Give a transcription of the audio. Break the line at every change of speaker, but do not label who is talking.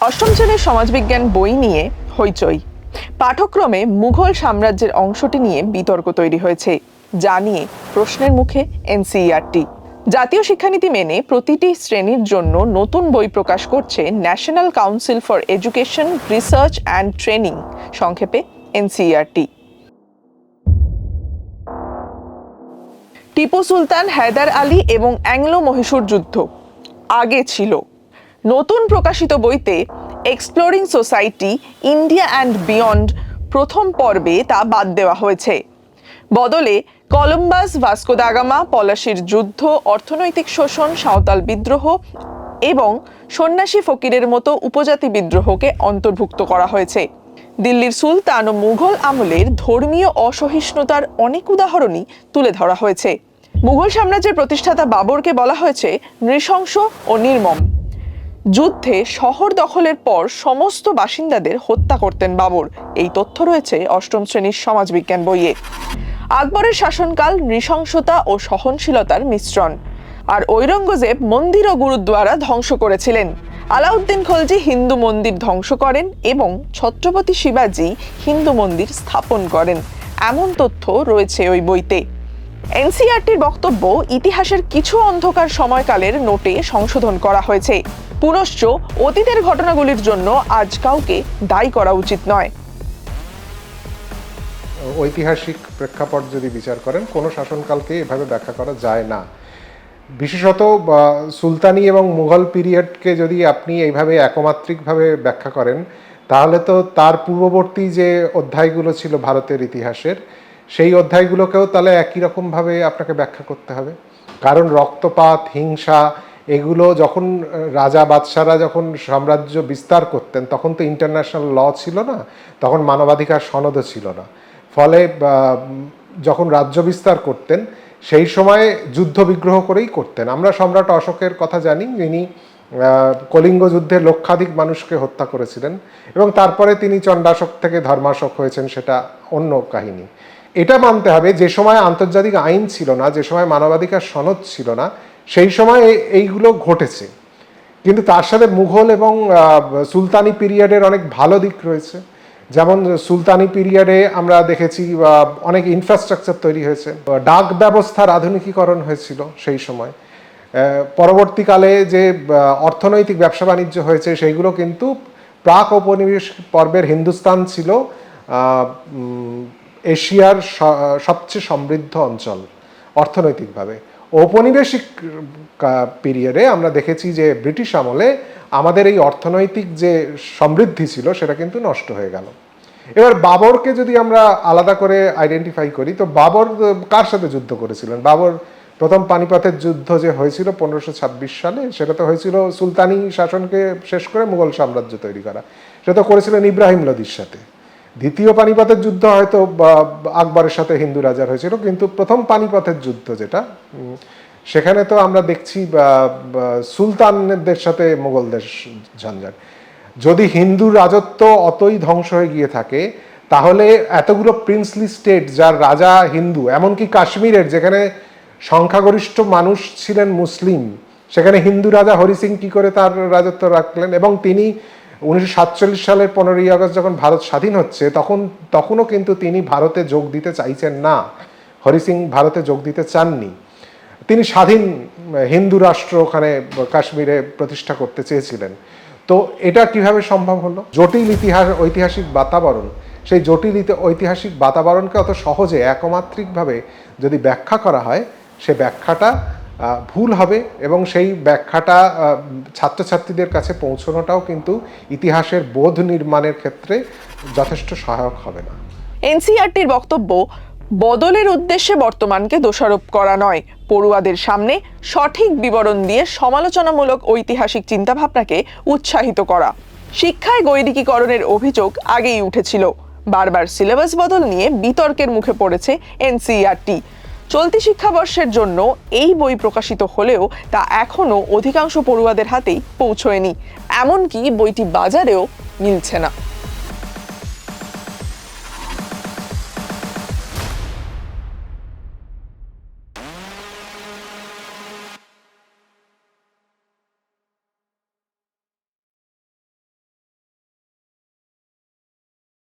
অষ্টম শ্রেণির সমাজবিজ্ঞান বই নিয়ে হইচই। পাঠক্রমে মুঘল সাম্রাজ্যের অংশটি নিয়ে বিতর্ক তৈরি হয়েছে, যা নিয়ে প্রশ্নের মুখে এনসিইআরটি। জাতীয় শিক্ষানীতি মেনে প্রতিটি শ্রেণির জন্য নতুন বই প্রকাশ করছে national council for education, research and training, সংক্ষেপে এনসিইআরটি। টিপু সুলতান, হায়দার আলী এবং অ্যাংলো মহীশূর যুদ্ধ আগে ছিল। নতুন প্রকাশিত বইতে Exploring Society India and Beyond প্রথম পর্বে তা বাদ দেওয়া হয়েছে। বদলে কলম্বাস, ভাস্কো দাগামা পলাশির যুদ্ধ, অর্থনৈতিক শোষণ, সাঁওতাল বিদ্রোহ এবং সন্ন্যাসী ফকিরের মতো উপজাতি বিদ্রোহকে অন্তর্ভুক্ত করা হয়েছে। দিল্লির সুলতান ও মুঘল আমলের ধর্মীয় অসহিষ্ণুতার অনেক উদাহরণই তুলে ধরা হয়েছে। মুঘল সাম্রাজ্যের প্রতিষ্ঠাতা বাবরকে বলা হয়েছে নৃশংস ও নির্মম। যুদ্ধে শহর দখলের পর সমস্ত বাসিন্দাদের হত্যা করতেন বাবর। এই তথ্য রয়েছে অষ্টম শ্রেণির সমাজবিজ্ঞান বইয়ে। আকবরের শাসনকাল নৃশংসতা ও সহনশীলতার মিশ্রণ। আর ঔরঙ্গজেব মন্দির ও গুরুদ্বারা ধ্বংস করেছিলেন। আলাউদ্দিন খলজি হিন্দু মন্দির ধ্বংস করেন এবং ছত্রপতি শিবাজি হিন্দু মন্দির স্থাপন করেন। এমন তথ্য রয়েছে ওই বইতে। এনসিআরটির বক্তব্য, ইতিহাসের কিছু অন্ধকার সময়কালের নোটে সংশোধন করা হয়েছে। পুনশ্চ অতীতের ঘটনাগুলির জন্য আজ কাউকে দায়ী করা উচিত নয়।
ঐতিহাসিক প্রেক্ষাপট যদি বিচার করেন, কোনো শাসনকালকে এভাবে ব্যাখ্যা করা যায় না। বিশেষত সুলতানি এবং মুঘল পিরিয়ডকে যদি আপনি এইভাবে একমাত্রিকভাবে ব্যাখ্যা করেন, তাহলে তো তার পূর্ববর্তী যে অধ্যায়গুলো ছিল ভারতের ইতিহাসের সেই অধ্যায়গুলোকেও তাহলে একই রকমভাবে আপনাকে ব্যাখ্যা করতে হবে। কারণ রক্তপাত, হিংসা এগুলো যখন, রাজা বাদশারা যখন সাম্রাজ্য বিস্তার করতেন, তখন তো ইন্টারন্যাশনাল ল ছিল না, তখন মানবাধিকার সনদও ছিল না। ফলে যখন রাজ্য বিস্তার করতেন, সেই সময়ে যুদ্ধ বিগ্রহ করেই করতেন। আমরা সম্রাট অশোকের কথা জানি, যিনি কলিঙ্গ যুদ্ধে লক্ষাধিক মানুষকে হত্যা করেছিলেন এবং তারপরে তিনি চণ্ডাশোক থেকে ধর্মাশোক হয়েছেন, সেটা অন্য কাহিনী। এটা মানতে হবে, যে সময় আন্তর্জাতিক আইন ছিল না, যে সময় মানবাধিকার সনদ ছিল না, সেই সময় এইগুলো ঘটেছে। কিন্তু তার সাথে মুঘল এবং সুলতানি পিরিয়ডের অনেক ভালো দিক রয়েছে। যেমন সুলতানি পিরিয়ডে আমরা দেখেছি অনেক ইনফ্রাস্ট্রাকচার তৈরি হয়েছে। ডাক ব্যবস্থার আধুনিকীকরণ হয়েছিল সেই সময়। পরবর্তীকালে যে অর্থনৈতিক ব্যবসা বাণিজ্য হয়েছে, সেইগুলো কিন্তু প্রাক ঔপনিবেশ পর্বের হিন্দুস্তান ছিল এশিয়ার সবচেয়ে সমৃদ্ধ অঞ্চল অর্থনৈতিকভাবে। ঔপনিবেশিক পিরিয়ডে আমরা দেখেছি যে ব্রিটিশ আমলে আমাদের এই অর্থনৈতিক যে সমৃদ্ধি ছিল সেটা কিন্তু নষ্ট হয়ে গেল। এবার বাবরকে যদি আমরা আলাদা করে আইডেন্টিফাই করি, তো বাবর কার সাথে যুদ্ধ করেছিলেন? বাবর প্রথম পানিপথের যুদ্ধ যে হয়েছিল পনেরোশো ছাব্বিশ সালে, সেটা তো হয়েছিল সুলতানি শাসনকে শেষ করে মুঘল সাম্রাজ্য তৈরি করা। সেটা তো করেছিলেন ইব্রাহিম লোদির সাথে। দ্বিতীয় পানিপথের যুদ্ধ হয়তো আকবরের সাথে হিন্দু রাজার হয়েছিল, কিন্তু প্রথম পানিপথের যুদ্ধ যেটা সেখানে তো আমরা দেখছি সুলতানদের সাথে মোগলদের ঝঞ্ঝাট। যদি হিন্দু রাজত্ব অতই ধ্বংস হয়ে গিয়ে থাকে, তাহলে এতগুলো প্রিন্সলি স্টেট যার রাজা হিন্দু, এমনকি কাশ্মীরের, যেখানে সংখ্যাগরিষ্ঠ মানুষ ছিলেন মুসলিম, সেখানে হিন্দু রাজা হরি সিং কি করে তার রাজত্ব রাখলেন? এবং তিনি উনিশশো সাতচল্লিশ সালের পনেরোই আগস্ট যখন ভারত স্বাধীন হচ্ছে, তখন, তখনও কিন্তু তিনি ভারতে যোগ দিতে চাইছেন না। হরি সিং ভারতে যোগ দিতে চাননি। তিনি স্বাধীন হিন্দু রাষ্ট্র ওখানে কাশ্মীরে প্রতিষ্ঠা করতে চেয়েছিলেন। তো এটা কীভাবে সম্ভব হলো? জটিল ইতিহাস, ঐতিহাসিক বাতাবরণ। সেই জটিল ঐতিহাসিক বাতাবরণকে অত সহজে, একমাত্রিকভাবে যদি ব্যাখ্যা করা হয়, সে ব্যাখ্যাটা ভুল হবে এবং সেই ব্যাখ্যাটা ছাত্রছাত্রীদের কাছে পৌঁছানোটাও কিন্তু ইতিহাসের বোধ নির্মাণের ক্ষেত্রে যথেষ্ট সহায়ক হবে না।
এনসিআরটির বক্তব্য, বদলের উদ্দেশ্যে বর্তমানকে দোষারোপ করা নয়। পড়ুয়াদের সামনে সঠিক বিবরণ দিয়ে সমালোচনামূলক ঐতিহাসিক চিন্তাভাবনাকে উৎসাহিত করা। শিক্ষায় গৈরিকীকরণের অভিযোগ আগেই উঠেছিল। বারবার সিলেবাস বদল নিয়ে বিতর্কের মুখে পড়েছে এনসিআরটি চলতি শিক্ষাবর্ষের জন্য এই বই প্রকাশিত হলেও তা এখনও অধিকাংশ পড়ুয়াদের হাতেই পৌঁছয়নি। এমনকি বইটি বাজারেও মিলছে না।